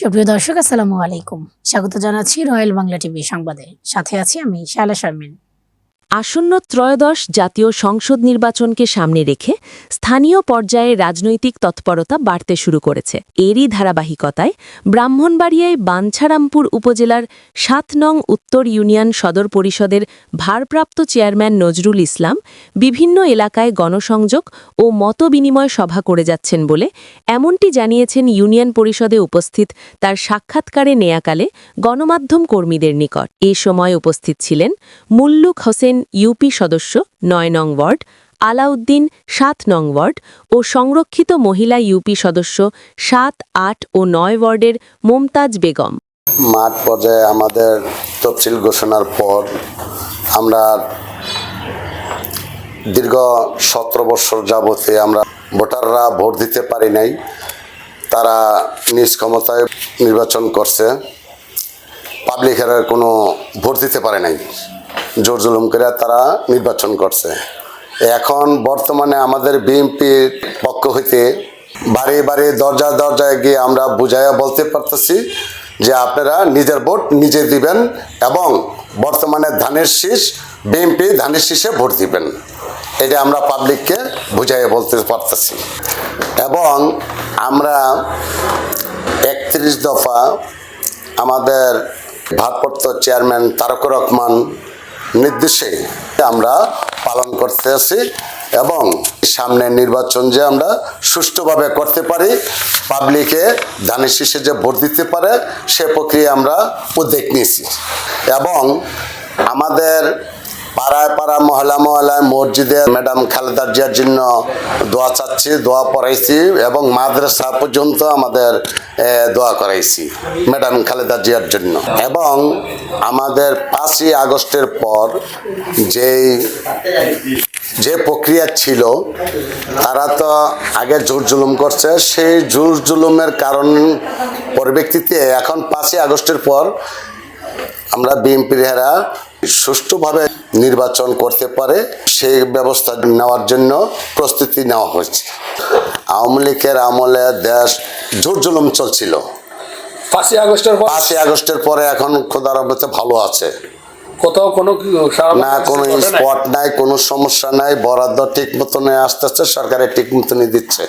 সুপ্রিয় দর্শক, আসসালামু আলাইকুম। স্বাগত জানাচ্ছি রয়্যাল বাংলা টিভি সংবাদে। সাথে আছি আমি শায়লা শারমিন। আসন্ন ত্রয়োদশ জাতীয় সংসদ নির্বাচনকে সামনে রেখে স্থানীয় পর্যায়ে রাজনৈতিক তৎপরতা বাড়তে শুরু করেছে। এরই ধারাবাহিকতায় ব্রাহ্মণবাড়িয়ায় বাঞ্ছারামপুর উপজেলার সাত নং উত্তর ইউনিয়ন সদর পরিষদের ভারপ্রাপ্ত চেয়ারম্যান নজরুল ইসলাম বিভিন্ন এলাকায় গণসংযোগ ও মতবিনিময় সভা করে যাচ্ছেন বলে এমনটি জানিয়েছেন ইউনিয়ন পরিষদে উপস্থিত তার সাক্ষাৎকারে নেয়াকালে গণমাধ্যম কর্মীদের নিকট। এ সময় উপস্থিত ছিলেন মুল্লুক হোসেন ইউপি সদস্য, নয় নং ওয়ার্ড, আলাউদ্দিন সাত নং ওয়ার্ড ও সংরক্ষিত মহিলা ইউপি সদস্য সাত, আট ও নয় ওয়ার্ডের মুমতাজ বেগম। মাঠ পর্যায়ে আমাদের তফসিল ঘোষণার পর আমরা দীর্ঘ সতেরো বছর যাবতে আমরা ভোটাররা ভোট দিতে পারি নাই। তারা নিজ ক্ষমতায় নির্বাচন করছে। পাবলিকের কোনো ভোট দিতে পারে নাই। জোর জুলুম করে তারা নির্বাচন করছে। এখন বর্তমানে আমাদের বিএনপির পক্ষ হইতে বাড়ি বাড়ি দরজা দরজায় গিয়ে আমরা বুঝাইয়া বলতে পারতেছি যে আপনারা নিজের ভোট নিজে দিবেন এবং বর্তমানে ধানের শীষ, বিএনপি ধানের শীষে ভোট দিবেন। এটা আমরা পাবলিককে বুঝাইয়া বলতে পারতেছি। এবং আমরা একত্রিশ দফা আমাদের ভারপ্রাপ্ত চেয়ারম্যান তারক রহমান নির্দেশে আমরা পালন করতে আছি এবং সামনের নির্বাচন যে আমরা সুষ্ঠুভাবে করতে পারি পাবলিকে ধানের শীষে যে ভোট দিতে পারে, সে প্রক্রিয়া আমরা উদ্যোগ নিয়েছি। এবং আমাদের পাড়ায় পাড়া মহলা মহলায় মসজিদে ম্যাডাম খালেদা জিয়ার জন্য দোয়া চাচ্ছি, দোয়া পড়াইছি এবং মাদ্রাসা পর্যন্ত আমাদের দোয়া করাইছি ম্যাডাম খালেদা জিয়ার জন্য। এবং আমাদের পাঁচই আগস্টের পর যেই, যে প্রক্রিয়া ছিল, তারা তো আগে জোর জুলুম করছে, সেই জোর জুলুমের কারণ পরিপ্রেক্ষিতে এখন পাঁচই আগস্টের পর আমরা বিএনপির হেরা সুষ্ঠুভাবে নির্বাচন করতে পারে সেই ব্যবস্থা নেওয়ার জন্য প্রস্তুতি নেওয়া হয়েছে। আওয়ামী লীগের আমলে দেশ জোর জুলুম চলছিল। পাঁচই আগস্টের পর? পাঁচই আগস্টের পরে এখন খোদার অবস্থা ভালো আছে। কোথাও কোনো না কোনো স্পট নাই কোনো সমস্যা নাই বরাদ্দ ঠিক মতনই আসতেছে সরকারের ঠিক মতনই দিচ্ছে।